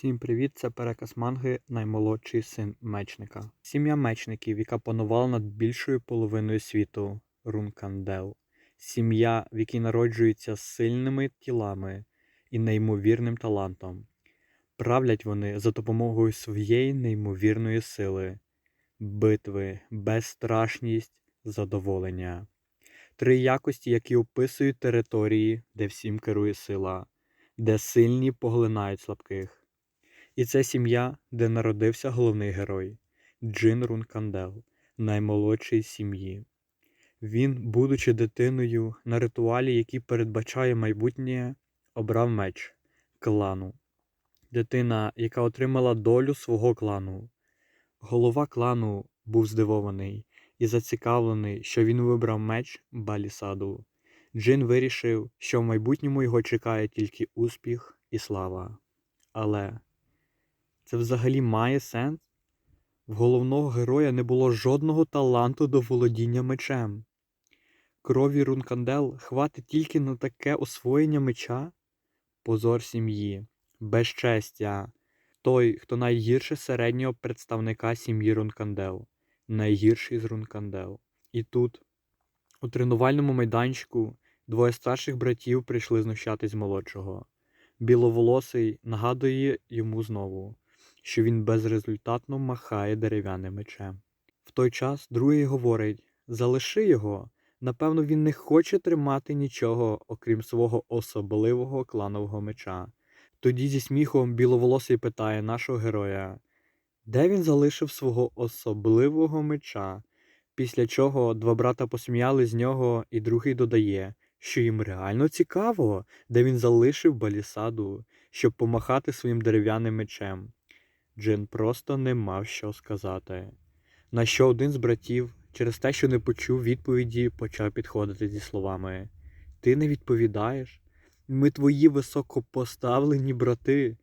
Всім привіт! Це переказ манги Наймолодший син мечника. Сім'я мечників, яка панувала над більшою половиною світу Рункандел. Сім'я, в якій народжуються сильними тілами і неймовірним талантом. Правлять вони за допомогою своєї неймовірної сили, битви, безстрашність, задоволення. Три якості, які описують території, де всім керує сила, де сильні поглинають слабких. І це сім'я, де народився головний герой Джин Рункандел, наймолодший з сім'ї. Він, будучи дитиною, на ритуалі, який передбачає майбутнє, обрав меч клану. Дитина, яка отримала долю свого клану. Голова клану був здивований і зацікавлений, що він вибрав меч Балісаду. Джин вирішив, що в майбутньому його чекає тільки успіх і слава. Але це взагалі має сенс? В головного героя не було жодного таланту до володіння мечем. Крові Рункандел хватить тільки на таке освоєння меча? Позор сім'ї, безчестя. Той, хто найгірше середнього представника сім'ї Рункандел, найгірший з Рункандел. І тут, у тренувальному майданчику, двоє старших братів прийшли знущатись молодшого. Біловолосий нагадує йому знову що він безрезультатно махає дерев'яним мечем. В той час другий говорить залиши його, напевно, він не хоче тримати нічого, окрім свого особливого кланового меча. Тоді зі сміхом біловолосий питає нашого героя, де він залишив свого особливого меча, після чого два брата посміяли з нього, і другий додає, що їм реально цікаво, де він залишив балісаду, щоб помахати своїм дерев'яним мечем. Джин просто не мав що сказати. На що один з братів, через те, що не почув відповіді, почав підходити зі словами Ти не відповідаєш? Ми твої високопоставлені брати,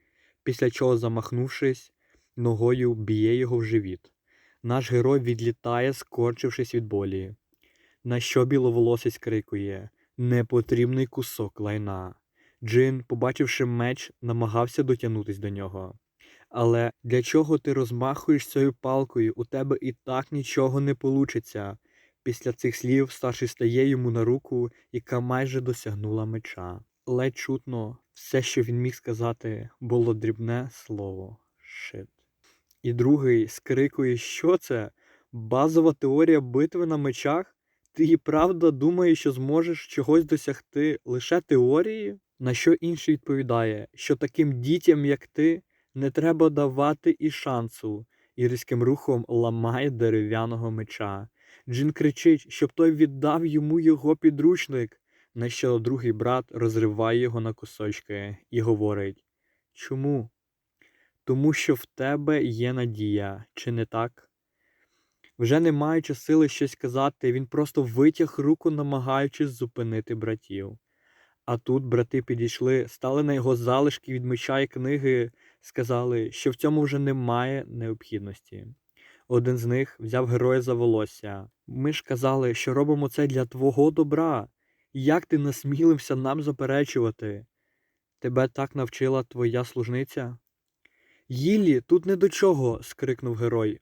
після чого, замахнувшись, ногою б'є його в живіт. Наш герой відлітає, скорчившись від болі. На що біловолосий скрикує Непотрібний кусок лайна. Джин, побачивши меч, намагався дотягнутися до нього. Але для чого ти розмахуєш цією палкою? У тебе і так нічого не получиться. Після цих слів старший стає йому на руку, яка майже досягнула меча. Ледь чутно, все, що він міг сказати, було дрібне слово шит. І другий скрикує, що це? Базова теорія битви на мечах? Ти і правда думаєш, що зможеш чогось досягти лише теорії? На що інший відповідає, що таким дітям, як ти, не треба давати і шансу, і різким рухом ламає дерев'яного меча. Джин кричить, щоб той віддав йому його підручник, на що другий брат розриває його на кусочки і говорить Чому? Тому що в тебе є надія, чи не так? Вже не маючи сили щось казати, він просто витяг руку, намагаючись зупинити братів. А тут брати підійшли, стали на його залишки від меча і книги, сказали, що в цьому вже немає необхідності. Один з них взяв героя за волосся. Ми ж казали, що робимо це для твого добра. Як ти насмілився нам заперечувати? Тебе так навчила твоя служниця? Їлі, тут не до чого. скрикнув герой.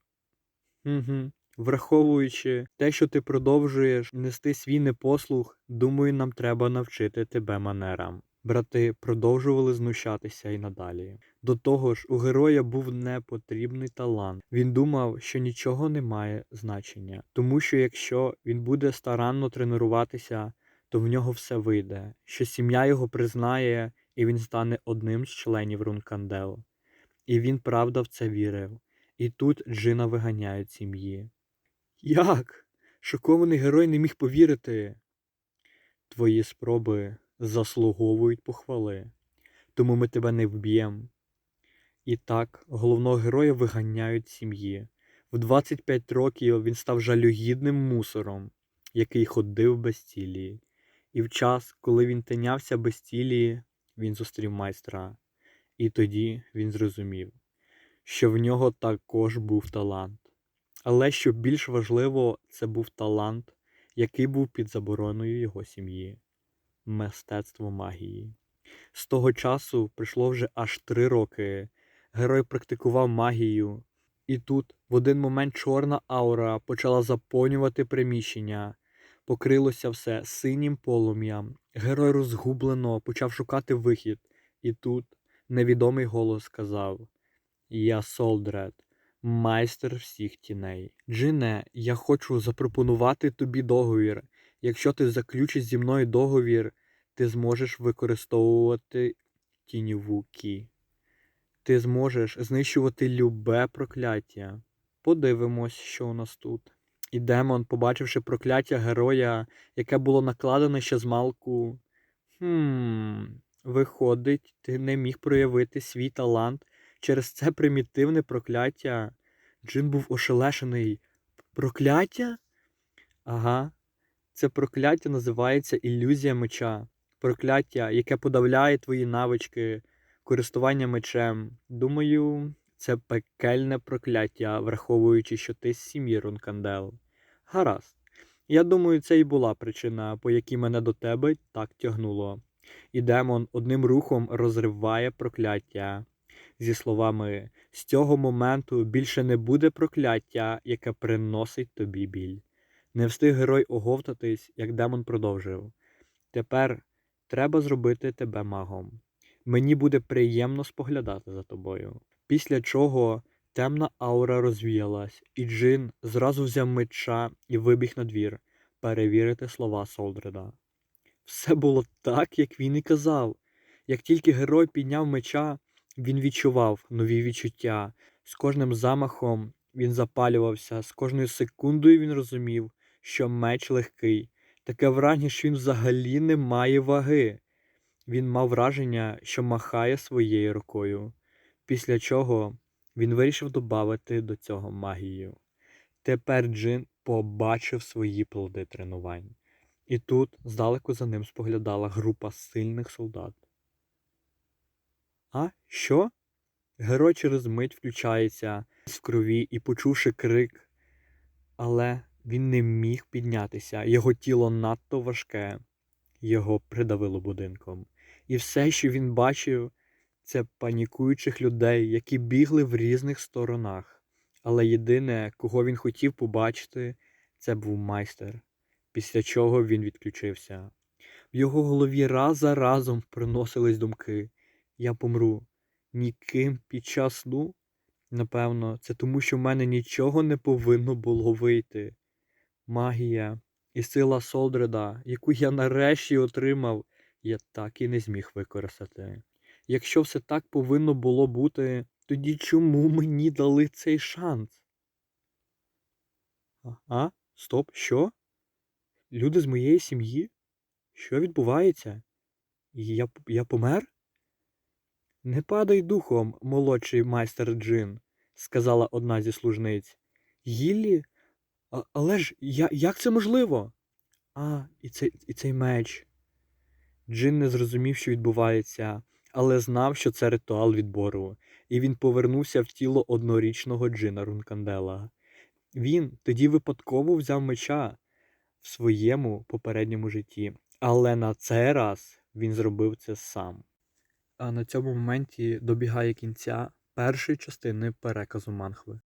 Угу. Враховуючи те, що ти продовжуєш нести свій непослух, думаю, нам треба навчити тебе манерам. Брати продовжували знущатися і надалі. До того ж, у героя був непотрібний талант. Він думав, що нічого не має значення, тому що якщо він буде старанно тренуватися, то в нього все вийде, що сім'я його признає, і він стане одним з членів Рункандел. І він правда в це вірив. І тут Джина виганяють сім'ї. Як? Шокований герой не міг повірити. Твої спроби заслуговують похвали, тому ми тебе не вб'ємо. І так, головного героя виганяють сім'ї. В 25 років він став жалюгідним мусором, який ходив без цілі. І в час, коли він тинявся без цілі, він зустрів майстра. І тоді він зрозумів, що в нього також був талант. Але що більш важливо, це був талант, який був під забороною його сім'ї мистецтво магії. З того часу пройшло вже аж три роки. Герой практикував магію, і тут в один момент чорна аура почала заповнювати приміщення. Покрилося все синім полум'ям. Герой розгублено почав шукати вихід, і тут невідомий голос сказав: Я Солдред, майстер всіх тіней. Джине, я хочу запропонувати тобі договір. Якщо ти заключиш зі мною договір, ти зможеш використовувати тіньову кі. Ти зможеш знищувати любе прокляття. Подивимось, що у нас тут. І демон, побачивши прокляття героя, яке було накладене ще з малку. Хм, виходить, ти не міг проявити свій талант через це примітивне прокляття. Джин був ошелешений. Прокляття? Ага. Це прокляття називається ілюзія меча. Прокляття, яке подавляє твої навички, користування мечем. Думаю, це пекельне прокляття, враховуючи, що ти з сім'ї Рункандел. Гаразд. Я думаю, це і була причина, по якій мене до тебе так тягнуло. І демон одним рухом розриває прокляття. Зі словами: з цього моменту більше не буде прокляття, яке приносить тобі біль. Не встиг герой оговтатись, як демон продовжив. Тепер треба зробити тебе магом. Мені буде приємно споглядати за тобою. Після чого темна аура розвіялась, і Джин зразу взяв меча і вибіг на двір перевірити слова Солдреда. Все було так, як він і казав. Як тільки герой підняв меча, він відчував нові відчуття. З кожним замахом він запалювався, з кожною секундою він розумів, що меч легкий. Таке враження, що він взагалі не має ваги. Він мав враження, що махає своєю рукою, після чого він вирішив додати до цього магію. Тепер Джин побачив свої плоди тренувань. І тут здалеку за ним споглядала група сильних солдат. А що? Герой через мить включається в крові і, почувши крик, але він не міг піднятися. Його тіло надто важке, його придавило будинком. І все, що він бачив, це панікуючих людей, які бігли в різних сторонах. Але єдине, кого він хотів побачити, це був майстер, після чого він відключився. В його голові раз за разом приносились думки Я помру ніким під час сну. Напевно, це тому, що в мене нічого не повинно було вийти. Магія і сила Солдреда, яку я нарешті отримав, я так і не зміг використати. Якщо все так повинно було бути, тоді чому мені дали цей шанс? А? Стоп, що? Люди з моєї сім'ї? Що відбувається? Я, я помер? Не падай духом, молодший майстер Джин, сказала одна зі служниць. Гіллі? А, але ж я, як це можливо? А, і цей, і цей меч. Джин не зрозумів, що відбувається, але знав, що це ритуал відбору, і він повернувся в тіло однорічного Джина Рункандела. Він тоді випадково взяв меча в своєму попередньому житті, але на цей раз він зробив це сам. А на цьому моменті добігає кінця першої частини переказу манхви.